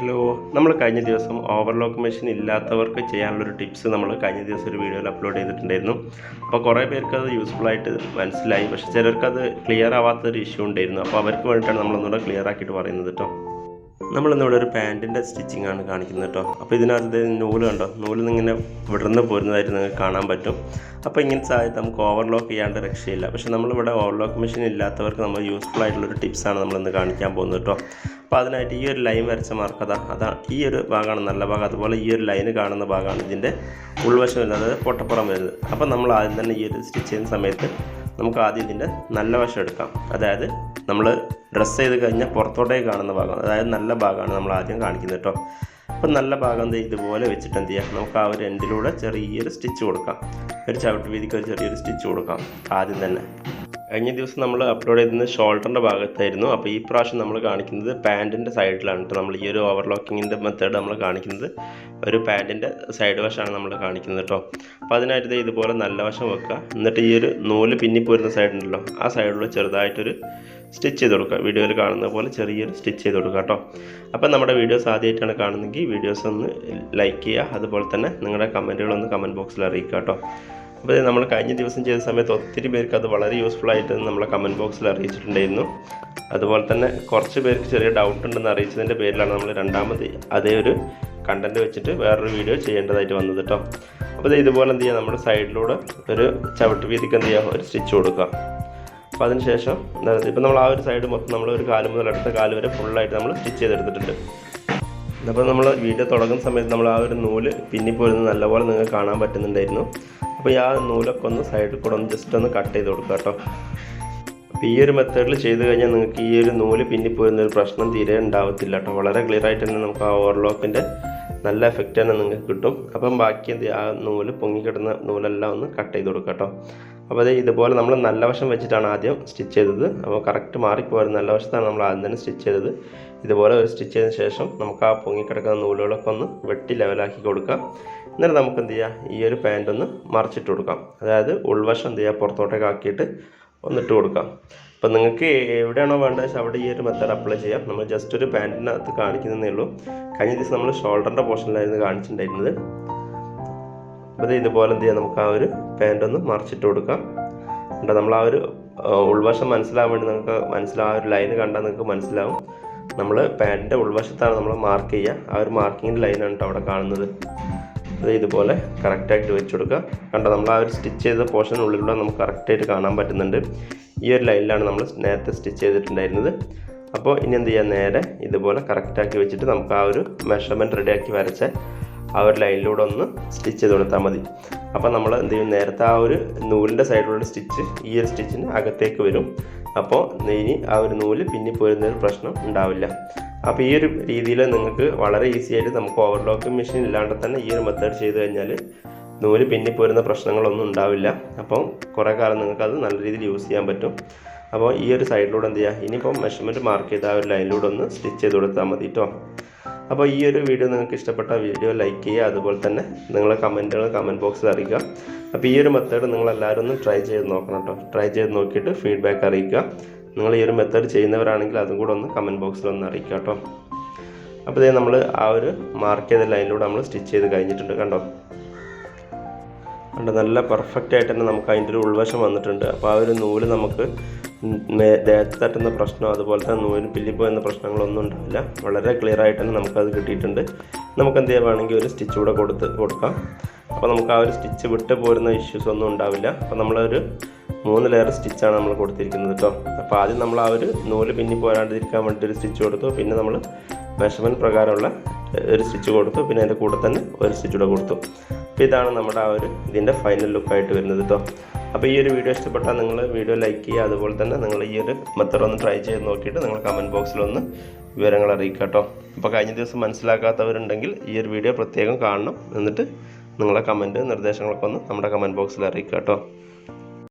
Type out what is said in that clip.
Hello നമ്മൾ കഴിഞ്ഞ ദിവസം ഓവർലോക്ക് മെഷീൻ ഇല്ലാത്തവർക്ക് ചെയ്യാനുള്ളൊരു ടിപ്സ് നമ്മൾ കഴിഞ്ഞ ദിവസം ഒരു വീഡിയോയിൽ അപ്ലോഡ് ചെയ്തിട്ടുണ്ടായിരുന്നു. അപ്പോൾ കുറേ പേർക്ക് അത് യൂസ്ഫുൾ ആയിട്ട് മനസ്സിലായി. പക്ഷേ ചിലർക്ക് അത് ക്ലിയർ ആവാത്തൊരു ഇഷ്യൂ ഉണ്ടായിരുന്നു. അപ്പോൾ അവർക്ക് വേണ്ടിയിട്ടാണ് നമ്മളൊന്നുകൂടെ ക്ലിയർ ആക്കിയിട്ട് പറയുന്നത് കേട്ടോ നമ്മളിന്നിവിടെ ഒരു പാന്റിന്റെ സ്റ്റിച്ചിങ് ആണ് കാണിക്കുന്നത് കേട്ടോ. അപ്പോൾ ഇതിനകത്ത് നൂൽ കണ്ടോ? നൂൽ ഇങ്ങനെ വിടർന്ന് പോരുന്നതായിട്ട് നിങ്ങൾക്ക് കാണാൻ പറ്റും. അപ്പോൾ ഇങ്ങനത്തെ സാധ്യത നമുക്ക് ഓവർലോക്ക് ചെയ്യാണ്ട് രക്ഷയില്ല. പക്ഷേ നമ്മളിവിടെ ഓവർലോക്ക് മെഷീൻ ഇല്ലാത്തവർക്ക് നമ്മൾ യൂസ്ഫുൾ ആയിട്ടുള്ളൊരു ടിപ്സാണ് നമ്മളിന്ന് കാണിക്കാൻ പോകുന്നത് കേട്ടോ. അപ്പോൾ അതിനായിട്ട് ഈ ഒരു ലൈൻ വരച്ച മാർക്ക് അതാ. അതാ ഈ ഒരു ഭാഗമാണ് നല്ല ഭാഗം. അതുപോലെ ഈ ഒരു ലൈന് കാണുന്ന ഭാഗമാണ് ഇതിന്റെ ഉൾവശം വരുന്നത്. പൊട്ടപ്പുറം വരുന്നത്. അപ്പോൾ നമ്മൾ ആദ്യം തന്നെ ഈ ഒരു സ്റ്റിച്ച് ചെയ്യുന്ന സമയത്ത് നമുക്ക് ആദ്യം ഇതിന്റെ നല്ല വശം എടുക്കാം. അതായത് നമ്മൾ ഡ്രസ്സ് ചെയ്ത് കഴിഞ്ഞാൽ പുറത്തോട്ടേക്ക് കാണുന്ന ഭാഗം അതായത് നല്ല ഭാഗമാണ് നമ്മൾ ആദ്യം കാണിക്കുന്നത് കേട്ടോ. അപ്പം നല്ല ഭാഗം ഇതുപോലെ വെച്ചിട്ട് എന്ത് ചെയ്യാം? നമുക്ക് ആ ഒരു എൻഡിലൂടെ ചെറിയൊരു സ്റ്റിച്ച് കൊടുക്കാം. ഒരു ചവിട്ട് വീതിക്ക് ഒരു ചെറിയൊരു സ്റ്റിച്ച് കൊടുക്കാം ആദ്യം തന്നെ. കഴിഞ്ഞ ദിവസം നമ്മൾ അപ്ലോഡ് ചെയ്തത് ഷോൾഡറിന്റെ ഭാഗത്തായിരുന്നു. അപ്പോൾ ഈ പ്രാവശ്യം നമ്മൾ കാണിക്കുന്നത് പാന്റിന്റെ സൈഡിലാണ് കേട്ടോ നമ്മൾ ഈ ഒരു ഓവർലോക്കിങ്ങിന്റെ മെത്തേഡ് നമ്മൾ കാണിക്കുന്നത്. ഒരു പാന്റിന്റെ സൈഡ് വശമാണ് നമ്മൾ കാണിക്കുന്നത് കേട്ടോ അപ്പോൾ അതിനായിട്ട് ഇതുപോലെ നല്ല വശം വെക്കുക. എന്നിട്ട് ഈ ഒരു നൂൽ പിന്നി പോരുന്ന സൈഡ് ഉണ്ടല്ലോ ആ സൈഡിൽ ചെറുതായിട്ടൊരു സ്റ്റിച്ച് ചെയ്ത് കൊടുക്കുക. വീഡിയോയിൽ കാണുന്ന പോലെ ചെറിയൊരു സ്റ്റിച്ച് ചെയ്ത് കൊടുക്കുക കേട്ടോ അപ്പോൾ നമ്മുടെ വീഡിയോസ് ആദ്യമായിട്ടാണ് കാണുന്നതെങ്കിൽ വീഡിയോസ് ഒന്ന് ലൈക്ക് ചെയ്യുക. അതുപോലെ തന്നെ നിങ്ങളുടെ കമന്റുകളൊന്ന് കമന്റ് ബോക്സിൽ അറിയിക്കുക കേട്ടോ അപ്പോൾ നമ്മൾ കഴിഞ്ഞ ദിവസം ചെയ്ത സമയത്ത് ഒത്തിരി പേർക്ക് അത് വളരെ യൂസ്ഫുൾ ആയിട്ട് നമ്മളെ കമന്റ് ബോക്സിൽ അറിയിച്ചിട്ടുണ്ടായിരുന്നു. അതുപോലെ തന്നെ കുറച്ച് പേർക്ക് ചെറിയ ഡൗട്ട് ഉണ്ടെന്ന് അറിയിച്ചതിന്റെ പേരിലാണ് നമ്മൾ രണ്ടാമത് അതേ ഒരു കണ്ടന്റ് വെച്ചിട്ട് വേറൊരു വീഡിയോ ചെയ്യേണ്ടതായിട്ട് വന്നത് കേട്ടോ അപ്പോൾ ഇത് ഇതുപോലെ എന്ത് ചെയ്യുക നമ്മുടെ സൈഡിലൂടെ ഒരു ചവിട്ട് വീതിക്ക് എന്ത് ചെയ്യുക ഒരു സ്റ്റിച്ച് കൊടുക്കുക. അപ്പോൾ അതിന് ശേഷം എന്താ ഇപ്പം നമ്മൾ ആ ഒരു സൈഡ് മൊത്തം നമ്മൾ ഒരു കാൽ മുതൽ അടുത്ത കാൽ വരെ ഫുള്ളായിട്ട് നമ്മൾ സ്റ്റിച്ച് ചെയ്തെടുത്തിട്ടുണ്ട്. അപ്പോൾ നമ്മൾ വീഡിയോ തുടങ്ങുന്ന സമയത്ത് നമ്മൾ ആ ഒരു നൂൽ പിന്നിപ്പോരുന്നത് നല്ലപോലെ നിങ്ങൾക്ക് കാണാൻ പറ്റുന്നുണ്ടായിരുന്നു. അപ്പോൾ ആ നൂലൊക്കെ ഒന്ന് സൈഡിൽ കൂടെ ഒന്ന് ജസ്റ്റ് ഒന്ന് കട്ട് ചെയ്ത് കൊടുക്കുക കേട്ടോ. അപ്പോൾ ഈ ഒരു മെത്തേഡിൽ ചെയ്ത് കഴിഞ്ഞാൽ നിങ്ങൾക്ക് ഈ ഒരു നൂൽ പിന്നിപ്പോരുന്ന ഒരു പ്രശ്നം തീരെ ഉണ്ടാവത്തില്ല കേട്ടോ. വളരെ ക്ലിയർ ആയിട്ട് തന്നെ നമുക്ക് ആ ഓവർലോക്കിന്റെ നല്ല എഫക്റ്റ് തന്നെ നിങ്ങൾക്ക് കിട്ടും. അപ്പം ബാക്കി ആ നൂൽ പൊങ്ങിക്കിടുന്ന നൂലെല്ലാം ഒന്ന് കട്ട് ചെയ്ത് കൊടുക്കുക കേട്ടോ. അപ്പോൾ അത് ഇതുപോലെ നമ്മൾ നല്ല വശം വെച്ചിട്ടാണ് ആദ്യം സ്റ്റിച്ച് ചെയ്തത്. അപ്പോൾ കറക്റ്റ് മാറിപ്പോയത് നല്ല വശത്താണ് നമ്മൾ ആദ്യം തന്നെ സ്റ്റിച്ച് ചെയ്തത്. ഇതുപോലെ ഒരു സ്റ്റിച്ച് ചെയ്തതിന് ശേഷം നമുക്ക് ആ പൊങ്ങിക്കിടക്കുന്ന നൂലുകളൊക്കെ ഒന്ന് വെട്ടി ലെവലാക്കി കൊടുക്കാം. എന്നിട്ട് നമുക്ക് എന്ത് ചെയ്യാം? ഈ ഒരു പാന്റ് ഒന്ന് മറിച്ചിട്ട് കൊടുക്കാം. അതായത് ഉൾവശം എന്ത് ചെയ്യുക പുറത്തോട്ടേക്ക് ആക്കിയിട്ട് ഒന്നിട്ട് കൊടുക്കാം. അപ്പം നിങ്ങൾക്ക് എവിടെയാണോ വേണ്ടത് വെച്ചാൽ അവിടെ ഈ ഒരു മെത്തേഡ് അപ്ലൈ ചെയ്യാം. നമ്മൾ ജസ്റ്റ് ഒരു പാന്റിനകത്ത് കാണിക്കുന്നതേ ഉള്ളൂ. കഴിഞ്ഞ ദിവസം നമ്മൾ ഷോൾഡറിന്റെ പോർഷനിലായിരുന്നു കാണിച്ചിട്ടുണ്ടായിരുന്നത്. അപ്പോൾ ഇതുപോലെ എന്ത് ചെയ്യാം? നമുക്ക് ആ ഒരു പാന്റ് ഒന്ന് മറിച്ചിട്ട് കൊടുക്കാം. എന്നിട്ട് നമ്മൾ ആ ഒരു ഉൾവശം മനസ്സിലാവാൻ വേണ്ടി നമുക്ക് മനസ്സിലാവും ആ ഒരു ലൈൻ കണ്ടാൽ നിങ്ങൾക്ക് മനസ്സിലാവും. നമ്മൾ പാന്റിന്റെ ഉൾവശത്താണ് നമ്മൾ മാർക്ക് ചെയ്യുക. ആ ഒരു മാർക്കിങ്ങിന്റെ ലൈനാണ് കേട്ടോ അവിടെ കാണുന്നത്. അത് ഇതുപോലെ കറക്റ്റായിട്ട് വെച്ച് കൊടുക്കുക. കണ്ടോ? നമ്മൾ ആ ഒരു സ്റ്റിച്ച് ചെയ്ത പോർഷൻ ഉള്ളിലൂടെ നമുക്ക് കറക്റ്റായിട്ട് കാണാൻ പറ്റുന്നുണ്ട്. ഈ ഒരു ലൈനിലാണ് നമ്മൾ നേരത്തെ സ്റ്റിച്ച് ചെയ്തിട്ടുണ്ടായിരുന്നത്. അപ്പോൾ ഇനി എന്ത് ചെയ്യാം? നേരെ ഇതുപോലെ കറക്റ്റാക്കി വെച്ചിട്ട് നമുക്ക് ആ ഒരു മെഷർമെന്റ് റെഡിയാക്കി വരച്ച ആ ഒരു ലൈനിലൂടെ ഒന്ന് സ്റ്റിച്ച് ചെയ്ത് കൊടുത്താൽ മതി. അപ്പോൾ നമ്മൾ എന്ത് ചെയ്യും? നേരത്തെ ആ ഒരു നൂലിന്റെ സൈഡിലുള്ള സ്റ്റിച്ച് ഈ ഒരു സ്റ്റിച്ചിന് അകത്തേക്ക് വരും. അപ്പോൾ ഇനി ആ ഒരു നൂൽ പിന്നെ പോരുന്ന ഒരു പ്രശ്നം ഉണ്ടാവില്ല. അപ്പോൾ ഈ ഒരു രീതിയിൽ നിങ്ങൾക്ക് വളരെ ഈസി ആയിട്ട് നമുക്ക് ഓവർലോക്ക് മെഷീൻ ഇല്ലാണ്ട് തന്നെ ഈ ഒരു മെത്തേഡ് ചെയ്ത് കഴിഞ്ഞാൽ നൂൽ പിന്നെ പോരുന്ന പ്രശ്നങ്ങളൊന്നും ഉണ്ടാവില്ല. അപ്പം കുറേ കാലം നിങ്ങൾക്ക് അത് നല്ല രീതിയിൽ യൂസ് ചെയ്യാൻ പറ്റും. അപ്പോൾ ഈ ഒരു സൈഡിലൂടെ എന്ത് ചെയ്യുക ഇനിയിപ്പം മെഷർമെന്റ് മാർക്ക് ചെയ്ത ആ ഒരു ലൈനിലൂടെ ഒന്ന് സ്റ്റിച്ച് ചെയ്ത് കൊടുത്താൽ മതി കേട്ടോ അപ്പോൾ ഈ ഒരു വീഡിയോ നിങ്ങൾക്ക് ഇഷ്ടപ്പെട്ട വീഡിയോ ലൈക്ക് ചെയ്യുക. അതുപോലെ തന്നെ നിങ്ങളെ കമന്റുകൾ കമന്റ് ബോക്സിൽ അറിയിക്കുക. അപ്പോൾ ഈ ഒരു മെത്തേഡ് നിങ്ങളെല്ലാവരും ഒന്ന് ട്രൈ ചെയ്ത് നോക്കണം കേട്ടോ ട്രൈ ചെയ്ത് നോക്കിയിട്ട് ഫീഡ്ബാക്ക് അറിയിക്കുക. നിങ്ങൾ ഈ ഒരു മെത്തേഡ് ചെയ്യുന്നവരാണെങ്കിൽ അതും കൂടെ ഒന്ന് കമന്റ് ബോക്സിൽ ഒന്ന് അറിയിക്കുക കേട്ടോ അപ്പോൾ ഇതേ നമ്മൾ ആ ഒരു മാർക്ക് ചെയ്ത ലൈനിലൂടെ നമ്മൾ സ്റ്റിച്ച് ചെയ്ത് കഴിഞ്ഞിട്ടുണ്ട് കണ്ടോ? കണ്ടോ? നല്ല പെർഫെക്റ്റ് ആയിട്ട് തന്നെ നമുക്ക് അതിന്റെ ഒരു ഉൾവശം വന്നിട്ടുണ്ട്. അപ്പോൾ ആ ഒരു നൂൽ നമുക്ക് ദേഹത്ത് തട്ടുന്ന പ്രശ്നം അതുപോലെ തന്നെ നൂൽ നൂലിന് പില്ലിപ്പോയെന്ന പ്രശ്നങ്ങളൊന്നും ഉണ്ടാവില്ല. വളരെ ക്ലിയർ ആയിട്ട് തന്നെ നമുക്കത് കിട്ടിയിട്ടുണ്ട്. നമുക്ക് എന്ത് ചെയ്യാൻ വേണമെങ്കിൽ ഒരു സ്റ്റിച്ച് കൂടെ കൊടുത്ത് കൊടുക്കാം. അപ്പോൾ നമുക്ക് ആ ഒരു സ്റ്റിച്ച് വിട്ട് പോരുന്ന ഇഷ്യൂസ് ഒന്നും ഉണ്ടാവില്ല. അപ്പോൾ നമ്മളൊരു മൂന്ന് ലെയർ സ്റ്റിച്ചാണ് നമ്മൾ കൊടുത്തിരിക്കുന്നത് കേട്ടോ അപ്പോൾ ആദ്യം നമ്മൾ ആ ഒരു നൂൽ പിന്നി പോരാണ്ടിരിക്കാൻ വേണ്ടി ഒരു സ്റ്റിച്ച് കൊടുത്തു. പിന്നെ നമ്മൾ മെഷർമെന്റ് പ്രകാരമുള്ള ഒരു സ്റ്റിച്ച് കൊടുത്തു. പിന്നെ അതിന്റെ കൂടെ തന്നെ ഒരു സ്റ്റിച്ച് കൂടെ കൊടുത്തു. അപ്പോൾ ഇതാണ് നമ്മുടെ ആ ഒരു ഇതിന്റെ ഫൈനൽ ലുക്കായിട്ട് വരുന്നത് കേട്ടോ അപ്പോൾ ഈ ഒരു വീഡിയോ ഇഷ്ടപ്പെട്ടാൽ നിങ്ങൾ വീഡിയോ ലൈക്ക് ചെയ്യുക. അതുപോലെ തന്നെ നിങ്ങൾ ഈ ഒരു മെത്തേഡ് ഒന്ന് ട്രൈ ചെയ്ത് നോക്കിയിട്ട് നിങ്ങൾ കമന്റ് ബോക്സിലൊന്ന് വിവരങ്ങൾ അറിയിക്കുക കേട്ടോ. അപ്പോൾ കഴിഞ്ഞ ദിവസം മനസ്സിലാക്കാത്തവരുണ്ടെങ്കിൽ ഈ ഒരു വീഡിയോ പ്രത്യേകം കാണണം. എന്നിട്ട് നിങ്ങളെ കമന്റ് നിർദ്ദേശങ്ങളൊക്കെ ഒന്ന് നമ്മുടെ കമന്റ് ബോക്സിൽ അറിയിക്കുക കേട്ടോ.